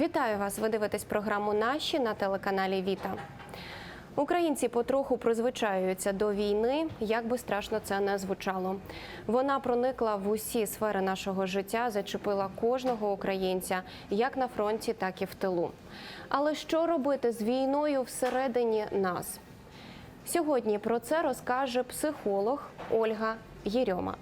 Вітаю вас! Ви дивитесь програму Наші на телеканалі Віта. Українці потроху призвичаюються до війни, як би страшно це не звучало. Вона проникла в усі сфери нашого життя, зачепила кожного українця, як на фронті, так і в тилу. Але що робити з війною всередині нас? Сьогодні про це розкаже психолог Ольга Єрьома.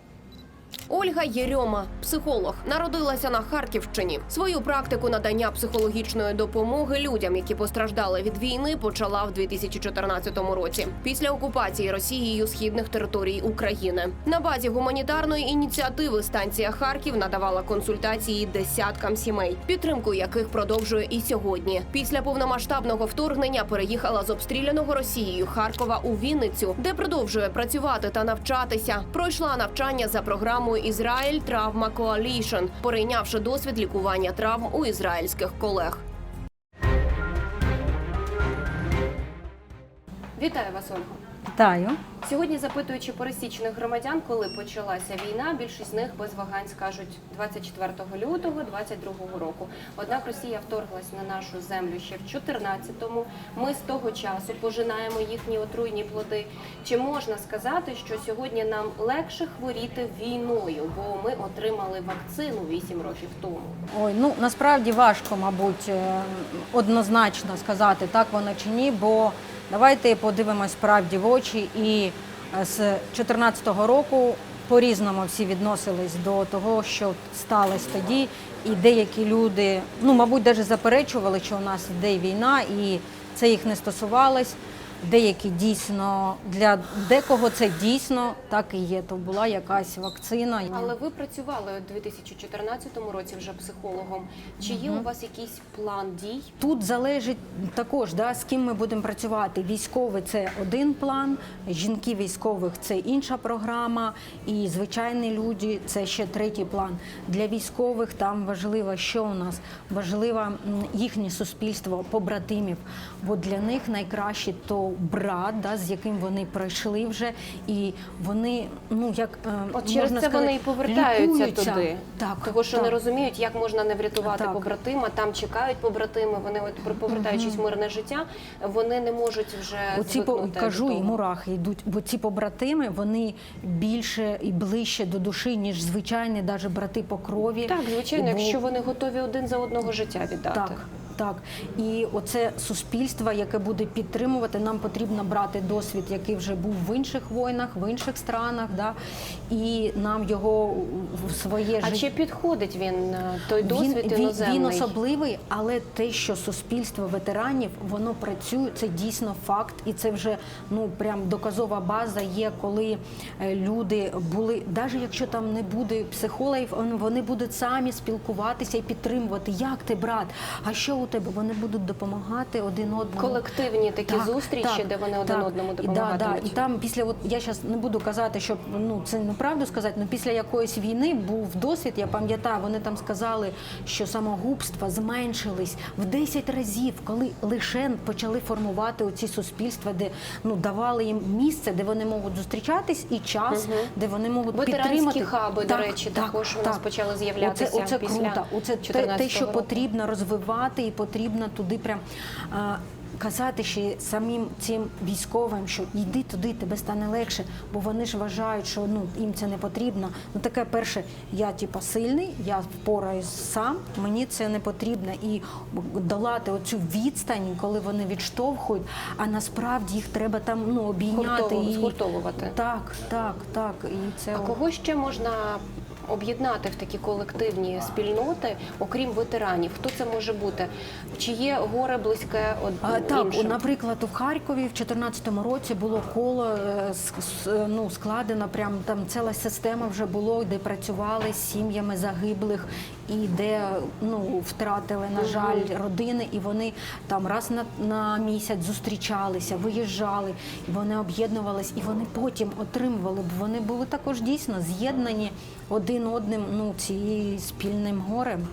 Ольга Єрьома, психолог, народилася на Харківщині. Свою практику надання психологічної допомоги людям, які постраждали від війни, почала в 2014 році після окупації Росією східних територій України. На базі гуманітарної ініціативи станція Харків надавала консультації десяткам сімей, підтримку яких продовжує і сьогодні. Після повномасштабного вторгнення переїхала з обстріляного Росією Харкова у Вінницю, де продовжує працювати та навчатися. Пройшла навчання за програмою Ізраїль Травма Коалішн, перейнявши досвід лікування травм у ізраїльських колег. Вітаю вас, Ольга. Вітаю. Сьогодні, запитуючи пересічних громадян, коли почалася війна, більшість з них без вагань скажуть 24 лютого 22 року. Однак Росія вторглась на нашу землю ще в 14-му. Ми з того часу пожинаємо їхні отруйні плоди. Чи можна сказати, що сьогодні нам легше хворіти війною, бо ми отримали вакцину 8 років тому? Ой, ну насправді важко, мабуть, е, однозначно сказати, так воно чи ні, бо давайте подивимось правді в очі. І е, з 2014 року по-різному всі відносились до того, що сталося тоді. І деякі люди, ну мабуть, навіть заперечували, що у нас йде війна, і це їх не стосувалось. Деякі дійсно для декого це дійсно так і є. То була якась вакцина. Але ви працювали у 2014 році вже психологом. Чи є у вас якийсь план дій? Тут залежить також, да, з ким ми будемо працювати. Військовий це один план, жінки військових це інша програма, і звичайні люди це ще третій план. Для військових там важливо, що у нас важливо їхнє суспільство побратимів, бо для них найкраще то брат, да, з яким вони пройшли вже, і вони ну як е, От через можна це вони і повертаються лікуються. туди. Так, Того, що так. не розуміють, як можна не врятувати Так. побратима, там чекають побратими. Вони от повертаючись в мирне життя, вони не можуть вже Оці по кажу, і мурахи йдуть, бо ці побратими вони більше і ближче до душі, ніж звичайні, навіть брати по крові. Так, звичайно, Бо- якщо вони готові один за одного життя віддати. так. Так, і оце суспільство, яке буде підтримувати, нам потрібно брати досвід, який вже був в інших війнах, в інших странах, да, і нам його в своє А чи підходить він е, той досвід він, іноземний? він особливий, але те, що суспільство ветеранів воно працює, це дійсно факт, і це вже ну прям доказова база є, коли е, люди були, навіть якщо там не буде психологів, вони будуть самі спілкуватися і підтримувати. Як ти, брат? А що у тебе? Вони будуть допомагати один одному. Колективні такі зустрічі, де вони один одному І, да, да, і там після от я зараз не буду казати, щоб ну це неправду сказати, але після якоїсь війни був досвід. Я пам'ятаю, вони там сказали, що самогубства зменшились в 10 разів, коли лише почали формувати оці суспільства, де ну давали їм місце, де вони можуть зустрічатись, і час, де вони можуть Ветеранські підтримати хаби, до речі, також у нас почали з'являтися Оце, оце після круто. Оце те, те, що року. потрібно розвивати, і потрібно туди прям. А, Казати ще самим цим військовим, що йди туди, тебе стане легше, бо вони ж вважають, що ну їм це не потрібно. Ну таке перше, я типа сильний, я впораюсь сам, мені це не потрібно. І долати оцю відстань, коли вони відштовхують, а насправді їх треба там ну обійняти Гуртову- і згуртовувати. Так, так, так. І це А кого ще можна об'єднати в такі колективні спільноти, окрім ветеранів? Хто це може бути? Чи є горе близьке од... А, так, іншим? наприклад, у Харкові в 2014 році було коло е, ну, складено, прям там ціла система вже було, де працювали з сім'ями загиблих і де ну, втратили, на жаль, родини, і вони там раз на, на місяць зустрічалися, виїжджали, і вони об'єднувались, і вони потім отримували, бо вони були також дійсно з'єднані один одним ну, цією спільним горем,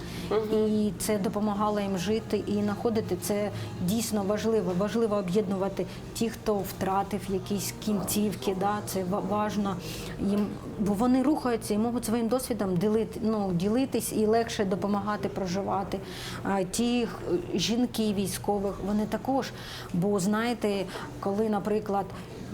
і це допомагало їм жити і знаходити. Це дійсно важливо. Важливо об'єднувати ті, хто втратив якісь кінцівки. Да? Це ва- важно їм, бо вони рухаються і можуть своїм досвідом ділити, ну, ділитись і легше допомагати проживати. Ті жінки військових, вони також. Бо знаєте, коли, наприклад,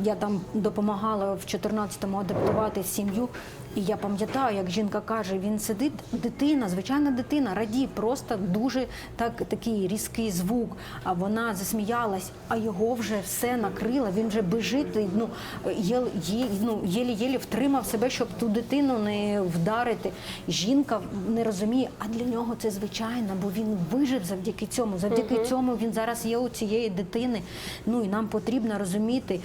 я там допомагала в 14-му адаптувати сім'ю. І я пам'ятаю, як жінка каже, він сидить, дитина, звичайна дитина, раді, просто дуже так, такий різкий звук. А вона засміялась, а його вже все накрило, він вже бежить, ну, є, є, ну, єлі-єлі втримав себе, щоб ту дитину не вдарити. Жінка не розуміє, а для нього це звичайно, бо він вижив завдяки цьому. Завдяки цьому він зараз є у цієї дитини. Ну і нам потрібно розуміти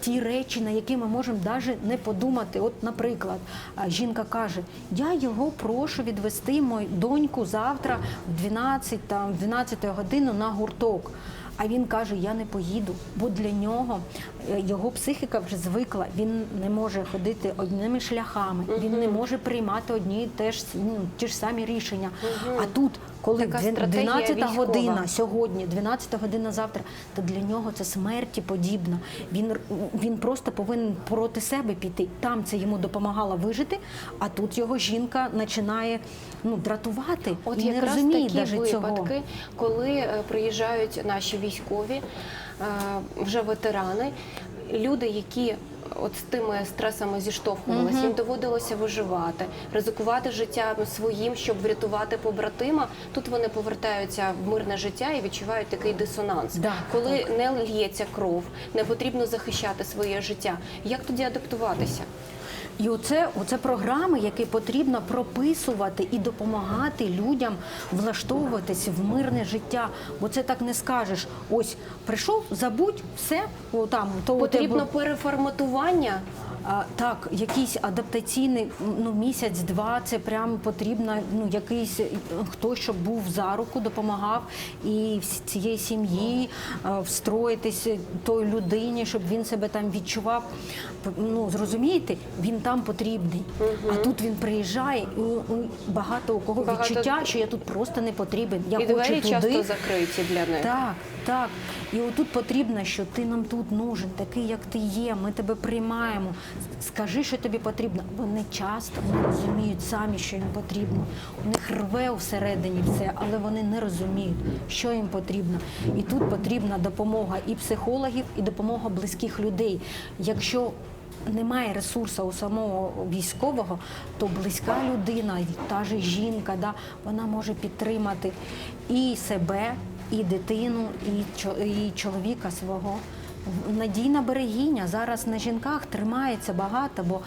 ті речі, на які ми можемо навіть не подумати. От, наприклад, жінка каже: я його прошу відвести мою доньку завтра в 12, там, 12 годину на гурток. А він каже: Я не поїду, бо для нього е, його психіка вже звикла. Він не може ходити одними шляхами, він не може приймати одні і те ну, ті ж самі рішення. А тут, коли Така 12 військова. година сьогодні, 12 година завтра, то для нього це смерті подібно. Він, він просто повинен проти себе піти. Там це йому допомагало вижити, а тут його жінка починає ну, дратувати От і не розуміє такі навіть цього. випадки, коли е, приїжджають наші військові, е, вже ветерани, люди, які от з тими стресами зіштовхувалися, їм доводилося виживати, ризикувати життям своїм, щоб врятувати побратима. Тут вони повертаються в мирне життя і відчувають такий дисонанс. Да, коли не л'ється кров, не потрібно захищати своє життя. Як тоді адаптуватися? І оце, оце програми, які потрібно прописувати і допомагати людям влаштовуватись в мирне життя. Бо це так не скажеш. Ось прийшов, забудь, все, о, там, то Потрібно тебе- переформатування. А, так, якийсь адаптаційний ну, місяць-два, це прям потрібно ну, якийсь е, хтось, щоб був за руку, допомагав і цієї сім'ї е, встроїтись той людині, щоб він себе там відчував. Ну, зрозумієте, він там потрібний. А тут він приїжджає, і у- у багато у кого Багато- відчуття, що я тут просто не потрібен. Я і хочу двері туди. часто закриті для них. Так, так. І отут потрібно, що ти нам тут нужен, такий, як ти є. Ми тебе приймаємо. Скажи, що тобі потрібно. Вони часто не розуміють самі, що їм потрібно. У них рве всередині все, але вони не розуміють, що їм потрібно. І тут потрібна допомога і психологів, і допомога близьких людей. Якщо немає ресурсу у самого військового, то близька людина, та ж жінка, да, вона може підтримати і себе, і дитину, і чоловіка свого. Надійна берегиня. Зараз на жінках тримається багато, бо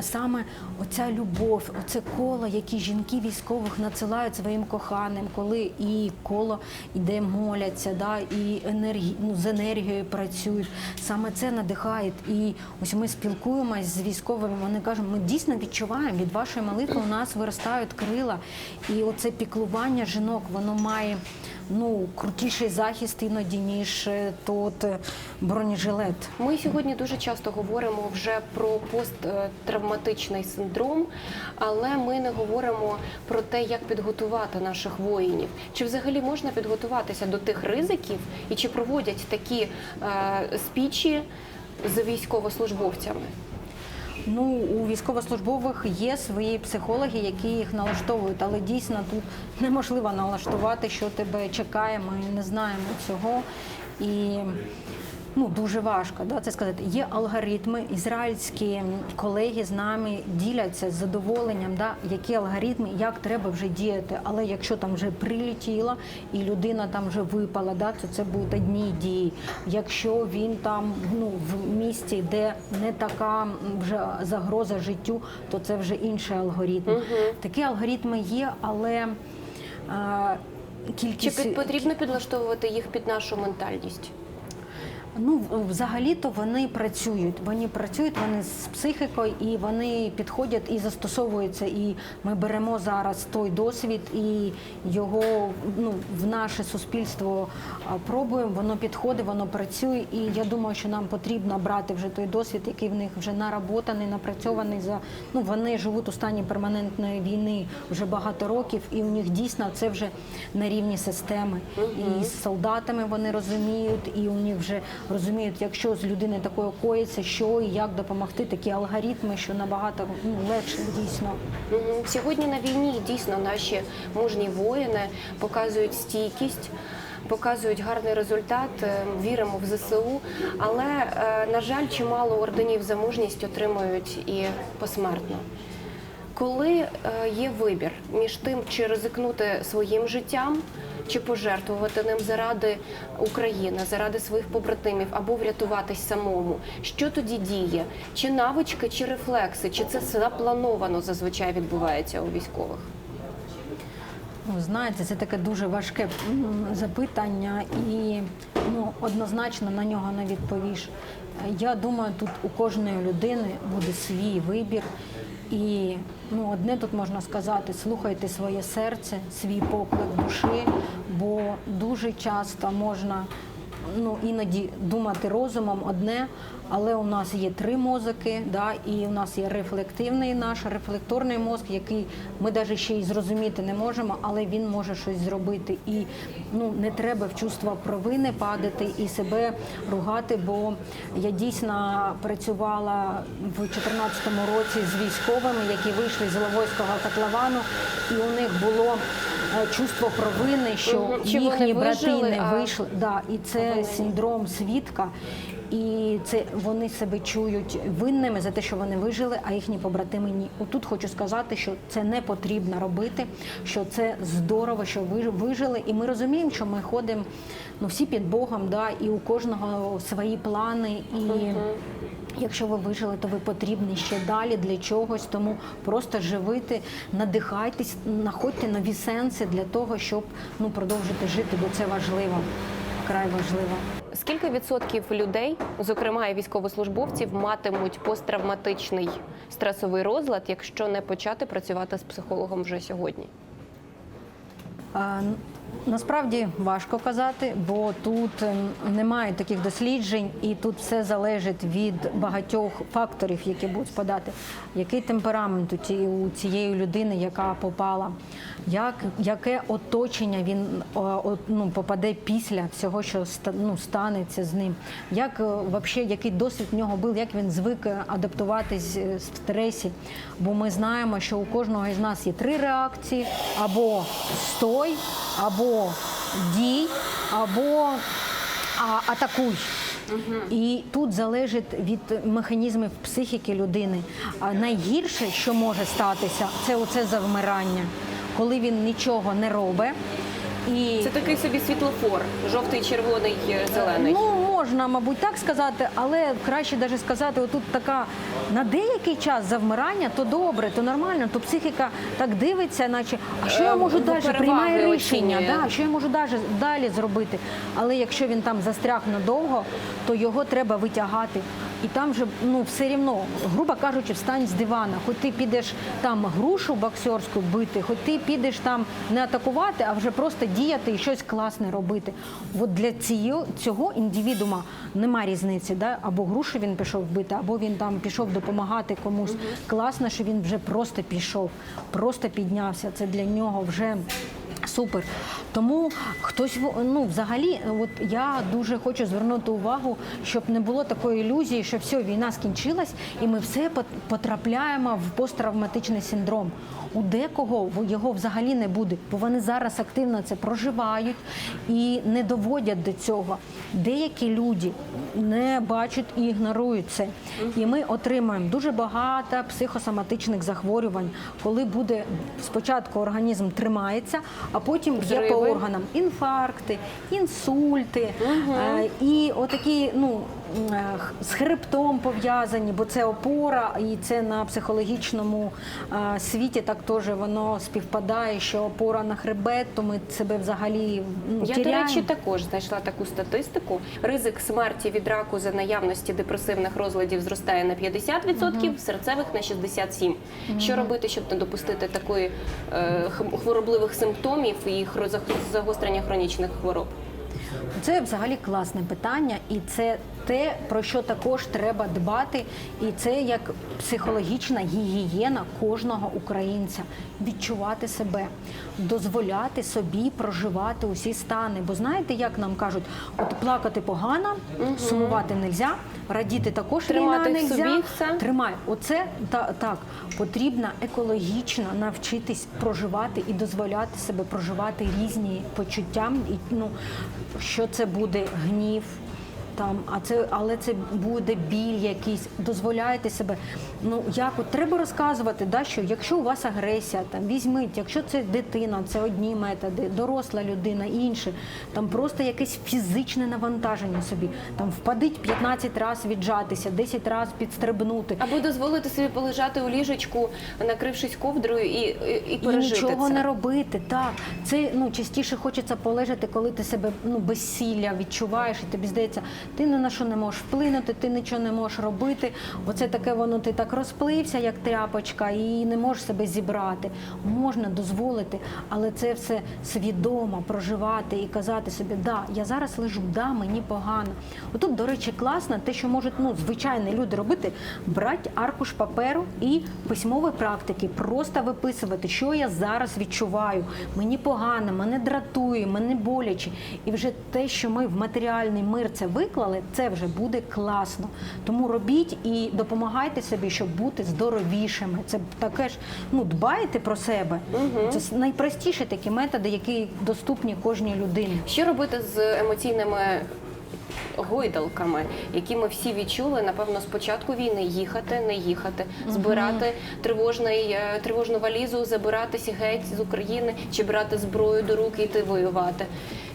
саме оця любов, оце коло, які жінки військових надсилають своїм коханим, коли і коло йде, моляться, да, і енергі, ну, з енергією працюють. Саме це надихає. І ось ми спілкуємось з військовими. Вони кажуть, ми дійсно відчуваємо від вашої молитви у нас виростають крила. І оце піклування жінок, воно має ну крутіший захист іноді ніж е, тот е, бронежилет. Ми сьогодні дуже часто говоримо вже про посттравматичний синдром, але ми не говоримо про те, як підготувати наших воїнів. Чи взагалі можна підготуватися до тих ризиків, і чи проводять такі е, спічі з військовослужбовцями? Ну у військовослужбових є свої психологи, які їх налаштовують, але дійсно тут неможливо налаштувати, що тебе чекає. Ми не знаємо цього і. Ну, дуже важко да, це сказати. Є алгоритми. Ізраїльські колеги з нами діляться з задоволенням, да, які алгоритми, як треба вже діяти. Але якщо там вже прилетіло і людина там вже випала, да, то це будуть одні дії. Якщо він там ну, в місті, де не така вже загроза життю, то це вже інший алгоритм. Такі алгоритми є, але а, Чи під, потрібно підлаштовувати їх під нашу ментальність? Ну, взагалі-то вони працюють. Вони працюють, вони з психікою і вони підходять і застосовуються. І ми беремо зараз той досвід і його ну, в наше суспільство пробуємо. Воно підходить, воно працює. І я думаю, що нам потрібно брати вже той досвід, який в них вже наработаний, напрацьований за ну вони живуть у стані перманентної війни вже багато років, і у них дійсно це вже на рівні системи. І з солдатами вони розуміють, і у них вже розуміють, якщо з людини такою коїться, що і як допомогти, такі алгоритми, що набагато ну, легше дійсно. Сьогодні на війні дійсно наші мужні воїни показують стійкість. Показують гарний результат, е, віримо в ЗСУ, але е, на жаль, чимало орденів за мужність отримують і посмертно. Коли е, є вибір між тим, чи ризикнути своїм життям, чи пожертвувати ним заради України, заради своїх побратимів, або врятуватись самому, що тоді діє? Чи навички, чи рефлекси, чи це заплановано зазвичай відбувається у військових? Ну, знаєте, це таке дуже важке запитання, і ну, однозначно на нього не відповіш. Я думаю, тут у кожної людини буде свій вибір. І ну, одне тут можна сказати: слухайте своє серце, свій поклик душі, бо дуже часто можна ну, іноді думати розумом одне, але у нас є три мозки, да, і у нас є рефлективний наш рефлекторний мозк, який ми навіть ще й зрозуміти не можемо, але він може щось зробити. І ну, не треба в чувство провини падати і себе ругати, бо я дійсно працювала в 2014 році з військовими, які вийшли з Ловойського котловану, і у них було чувство провини, що. Чи вони їхні брати вижили, не а вийшли. Да, і це вони- синдром свідка. І це вони себе чують винними за те, що вони вижили, а їхні побратими ні. Отут хочу сказати, що це не потрібно робити, що це здорово, що ви вижили. І ми розуміємо, що ми ходимо ну всі під Богом, да, і у кожного свої плани. І якщо ви вижили, то ви потрібні ще далі для чогось. Тому просто живити, надихайтесь, знаходьте нові сенси для того, щоб ну продовжити жити, бо це важливо, вкрай важливо. Скільки відсотків людей, зокрема і військовослужбовців, матимуть посттравматичний стресовий розлад, якщо не почати працювати з психологом вже сьогодні? Насправді важко казати, бо тут ем, немає таких досліджень, і тут все залежить від багатьох факторів, які будуть спадати. Який темперамент у цієї людини, яка попала, як, яке оточення він ну, попаде після всього, що ну, станеться з ним, як е, вообще, який досвід в нього був, як він звик е, адаптуватись е, в стресі. Бо ми знаємо, що у кожного із нас є три реакції: або стой, або дій, або а, атакуй. І тут залежить від механізмів психіки людини. А найгірше, що може статися, це оце завмирання, коли він нічого не робить. І Це такий собі світлофор, жовтий, червоний, е, зелений. Ну, можна, мабуть, так сказати, але краще навіть сказати, отут така на деякий час завмирання, то добре, то нормально, то психіка так дивиться, наче, а що я Е, можу далі? Приймає рішення, да, що я можу далі, далі зробити. Але якщо він там застряг надовго, то його треба витягати. І там вже ну все рівно, грубо кажучи, встань з дивана. Хоч ти підеш там грушу боксерську бити, хоч ти підеш там не атакувати, а вже просто діяти і щось класне робити. От для цього, цього індивідума нема різниці, да? або грушу він пішов бити, або він там пішов допомагати комусь. Класно, що він вже просто пішов, просто піднявся. Це для нього вже. Супер. Тому хтось ну взагалі, от я дуже хочу звернути увагу, щоб не було такої ілюзії, що все, війна скінчилась, і ми все потрапляємо в посттравматичний синдром. У декого його взагалі не буде, бо вони зараз активно це проживають і не доводять до цього. Деякі люди не бачать і ігнорують це. І ми отримаємо дуже багато психосоматичних захворювань, коли буде спочатку організм тримається, а потім є по органам інфаркти, інсульти угу. і отакі, ну з хребтом пов'язані, бо це опора, і це на психологічному світі так теж воно співпадає, що опора на хребет, то ми себе взагалі ну, Я, до речі, також знайшла таку статистику. Ризик смерті від раку за наявності депресивних розладів зростає на 50%, серцевих на 67%. Що робити, щоб не допустити такої е, хворобливих симптомів і загострення хронічних хвороб? Це взагалі класне питання, і це те, про що також треба дбати. І це як психологічна гігієна кожного українця відчувати себе, дозволяти собі проживати усі стани. Бо знаєте, як нам кажуть, от плакати погано, сумувати нельзя, радіти також Тримати в нельзя. собі все. Тримай, оце та так потрібно екологічно навчитись проживати і дозволяти себе проживати різні почуття. І ну що це буде гнів. Там, а це, але це буде біль якийсь. Дозволяйте себе. Ну як от треба розказувати, да, що якщо у вас агресія, там візьміть, якщо це дитина, це одні методи, доросла людина, інші, там просто якесь фізичне навантаження собі. Там впадить 15 разів віджатися, 10 разів підстрибнути. Або дозволити собі полежати у ліжечку, накрившись ковдрою і, і, і І нічого це. не робити. Так, це ну частіше хочеться полежати, коли ти себе ну безсілля відчуваєш, і тобі здається, ти ні на що не можеш вплинути, ти нічого не можеш робити. Оце таке воно ти так розплився, як тряпочка, і не можеш себе зібрати. Можна дозволити, але це все свідомо проживати і казати собі, да, я зараз лежу, да, мені погано. Отут, до речі, класно, те, що можуть ну, звичайні люди робити, брати аркуш паперу і письмові практики, просто виписувати, що я зараз відчуваю. Мені погано, мене дратує, мене боляче. І вже те, що ми в матеріальний мир це виклали, це вже буде класно. Тому робіть і допомагайте собі, щоб бути здоровішими. Це таке ж ну дбайте про себе. Це с- найпростіші такі методи, які доступні кожній людині. Що робити з емоційними гойдалками, які ми всі відчули, напевно, з початку війни їхати, не їхати, збирати тривожний, е, тривожну валізу, забиратися геть з України чи брати зброю до рук і йти воювати.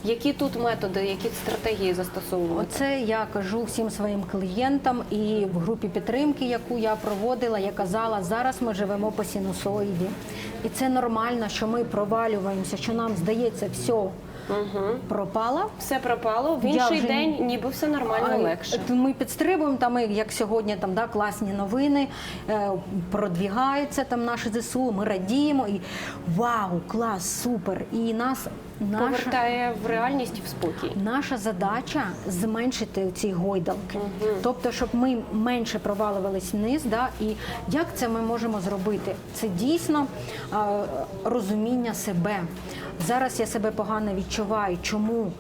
Які тут методи, які стратегії застосовувати? Оце я кажу всім своїм клієнтам і в групі підтримки, яку я проводила, я казала, зараз ми живемо по синусоїді. І це нормально, що ми провалюємося, що нам здається, все пропало. Все пропало, в інший вже день ніби все нормально А, легше. Ми підстрибуємо там, як сьогодні, там да, класні новини, е, продвігаються там наші ЗСУ, ми радіємо і вау, клас, супер! І нас наша. Повертає в реальність і в спокій. Наша задача зменшити ці гойдалки, тобто, щоб ми менше провалювались вниз. Да? І як це ми можемо зробити? Це дійсно е, розуміння себе. Зараз я себе погано відчуваю. Чому?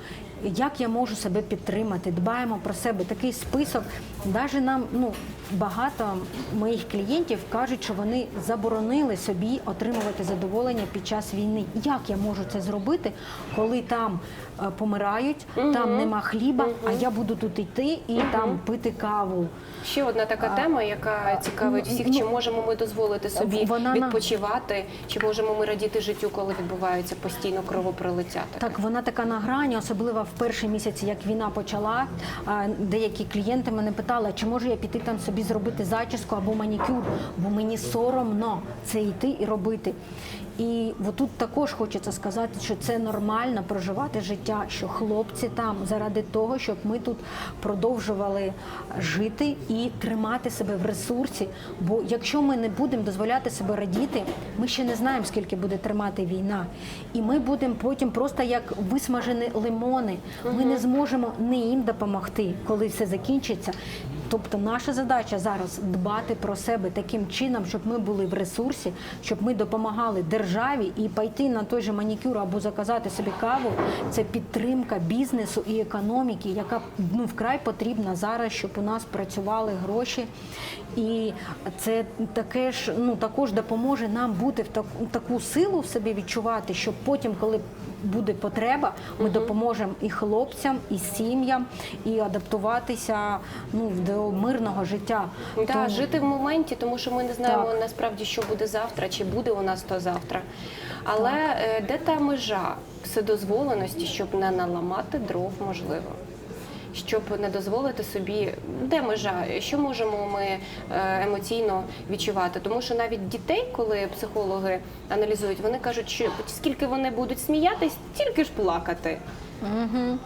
Як я можу себе підтримати? Дбаємо про себе. Такий список. Навіть нам ну багато моїх клієнтів кажуть, що вони заборонили собі отримувати задоволення під час війни. Як я можу це зробити, коли там е, помирають, там нема хліба, а я буду тут йти і там пити каву. Ще одна така тема, яка цікавить ну, всіх, ну, чи можемо ми дозволити собі вона на- відпочивати, чи можемо ми радіти життю, коли відбувається постійно кровопролиття. Так, вона така на грані, особливо в перші місяці, як війна почала. Деякі клієнти мене питали, чи можу я піти там собі зробити зачіску або манікюр, бо мені соромно це йти і робити. І тут також хочеться сказати, що це нормально проживати життя, що хлопці там заради того, щоб ми тут продовжували жити і тримати себе в ресурсі. Бо якщо ми не будемо дозволяти себе радіти, ми ще не знаємо, скільки буде тримати війна. І ми будемо потім просто як висмажені лимони. Ми не зможемо не їм допомогти, коли все закінчиться. Тобто наша задача зараз дбати про себе таким чином, щоб ми були в ресурсі, щоб ми допомагали державі і пойти на той же манікюр або заказати собі каву. Це підтримка бізнесу і економіки, яка ну вкрай потрібна зараз, щоб у нас працювали гроші. І це таке ж ну також допоможе нам бути в таку, таку силу в собі відчувати, щоб потім, коли буде потреба, ми допоможемо і хлопцям, і сім'ям, і адаптуватися ну до мирного життя. Да, Тому- жити в моменті, тому що ми не знаємо Так. насправді, що буде завтра, чи буде у нас то завтра. Але е, де та межа вседозволеності, щоб не наламати дров, можливо? щоб не дозволити собі, де межа, що можемо ми е, емоційно відчувати. Тому що навіть дітей, коли психологи аналізують, вони кажуть, що скільки вони будуть сміятись, тільки ж плакати. Угу.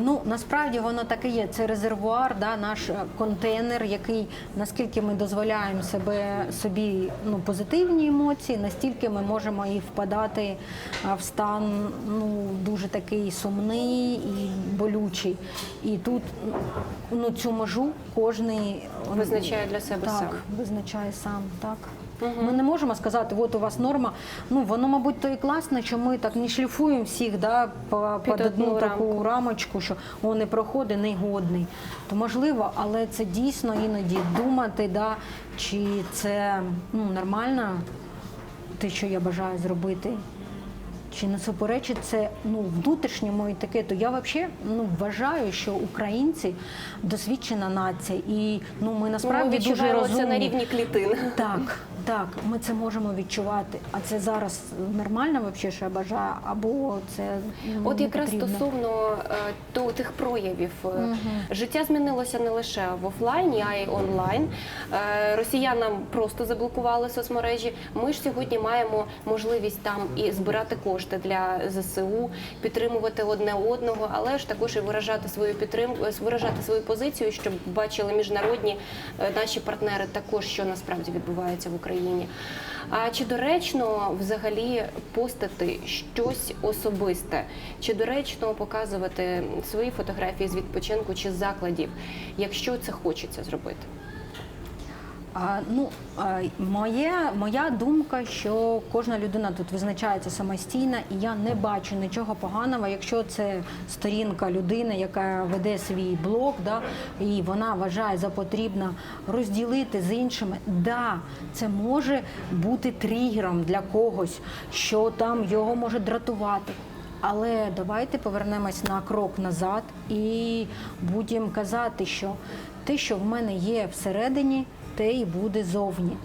Ну насправді воно так і є. Це резервуар, да, наш е, контейнер, який наскільки ми дозволяємо себе собі ну, позитивні емоції, настільки ми можемо і впадати в стан ну, дуже такий сумний і болючий. І тут ну, цю межу кожний Визначає для себе так, сам. визначає сам, так. Ми не можемо сказати, от у вас норма. Ну воно, мабуть, то і класно, що ми так не шліфуємо всіх, да, по, Під одну таку рамочку, що о, не проходить, не годний. То можливо, але це дійсно іноді думати, да, чи це ну, нормально, те, що я бажаю зробити. Чи не суперечить це ну, внутрішньому етикету? Я взагалі ну, вважаю, що українці досвідчена нація, і ну, ми Ми насправді дуже відчуваємо розумні. на рівні клітин. Так, так, ми це можемо відчувати. А це зараз нормально, взагалі, що я бажаю, або це ну, От якраз потрібно? стосовно е, то, тих проявів, е, життя змінилося не лише в офлайні, а й онлайн. Е, Росіянам просто заблокували соцмережі. Ми ж сьогодні маємо можливість там і збирати кошти для ЗСУ, підтримувати одне одного, але ж також і виражати свою підтримку, виражати свою позицію, щоб бачили міжнародні наші партнери також, що насправді відбувається в Україні. А чи доречно взагалі постати щось особисте? Чи доречно показувати свої фотографії з відпочинку чи з закладів, якщо це хочеться зробити? А, ну, а, моє, моя думка, що кожна людина тут визначається самостійно, і я не бачу нічого поганого, якщо це сторінка людини, яка веде свій блог, да, і вона вважає за потрібно розділити з іншими. Да, це може бути тригером для когось, що там його може дратувати. Але давайте повернемось на крок назад і будемо казати, що те, що в мене є всередині, те і буде зовні.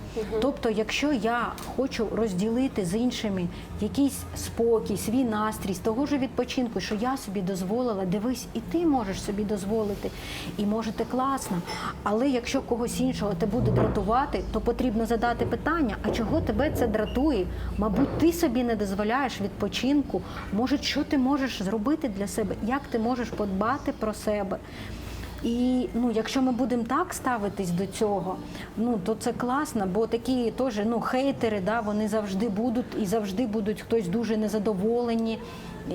Тобто, якщо я хочу розділити з іншими якийсь спокій, свій настрій з того ж відпочинку, що я собі дозволила, дивись, і ти можеш собі дозволити, і можете класно. Але якщо когось іншого те буде дратувати, то потрібно задати питання: а чого тебе це дратує? Мабуть, ти собі не дозволяєш відпочинку. Може, що ти можеш зробити для себе? Як ти можеш подбати про себе? І ну, якщо ми будемо так ставитись до цього, ну то це класно, бо такі теж ну, хейтери, да, вони завжди будуть і завжди будуть хтось дуже незадоволені.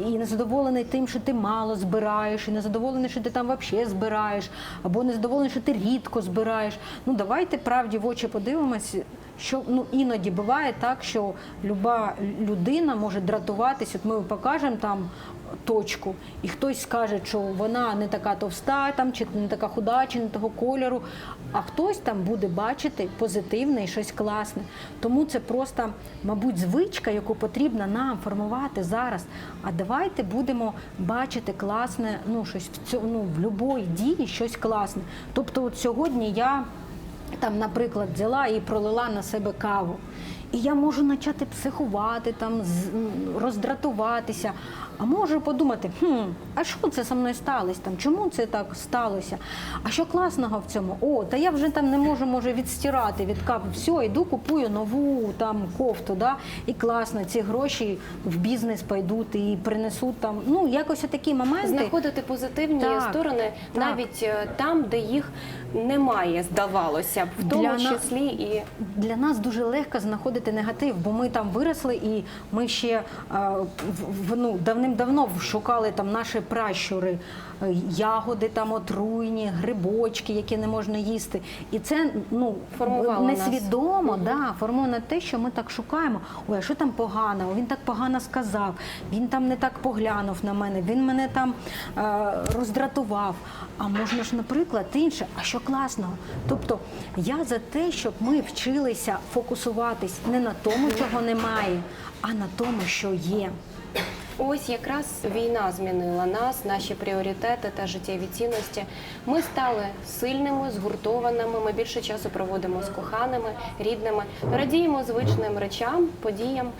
І незадоволений тим, що ти мало збираєш, і незадоволений, що ти там взагалі збираєш, або незадоволений, що ти рідко збираєш. Ну давайте правді в очі подивимось, що ну іноді буває так, що люба людина може дратуватись. От ми покажемо там точку, і хтось скаже, що вона не така товста, там чи не така худа, чи не того кольору. А хтось там буде бачити позитивне і щось класне. Тому це просто, мабуть, звичка, яку потрібно нам формувати зараз. А давайте будемо бачити класне, ну щось в цьому ну, в будь-якій дії щось класне. Тобто, от сьогодні я там, наприклад, взяла і пролила на себе каву. І я можу почати психувати, там, роздратуватися. А можу подумати, хм, а що це со мною сталося? Там, чому це так сталося? А що класного в цьому? О, та я вже там не можу може, відстирати від кави. Все, йду, купую нову там кофту, да? і класно, ці гроші в бізнес пойдуть і принесуть там. Ну, якось такі моменти. Знаходити позитивні Так, сторони так. навіть е, там, де їх немає, здавалося б, в тому Для на- числі і Для нас дуже легко знаходити негатив, бо ми там виросли і ми ще е, ну, давним-давно шукали там наші пращури, е, ягоди там отруйні, грибочки, які не можна їсти. І це ну, Формувало нас. несвідомо да, формує на те, що ми так шукаємо. Ой, а що там погано? Він так погано сказав, він там не так поглянув на мене, він мене там е, роздратував. А можна ж, наприклад, інше, а що класного? Тобто я за те, щоб ми вчилися фокусуватись не на тому, чого немає, а на тому, що є. Ось якраз війна змінила нас, наші пріоритети та життєві цінності. Ми стали сильними, згуртованими. Ми більше часу проводимо з коханими, рідними, радіємо звичним речам, подіям.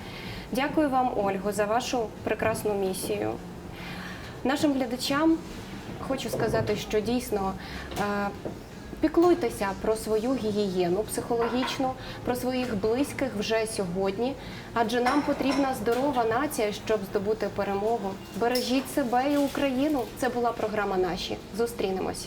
Дякую вам, Ольго, за вашу прекрасну місію. Нашим глядачам хочу сказати, що дійсно. Піклуйтеся про свою гігієну психологічну, про своїх близьких вже сьогодні, адже нам потрібна здорова нація, щоб здобути перемогу. Бережіть себе і Україну. Це була програма наші. Зустрінемось.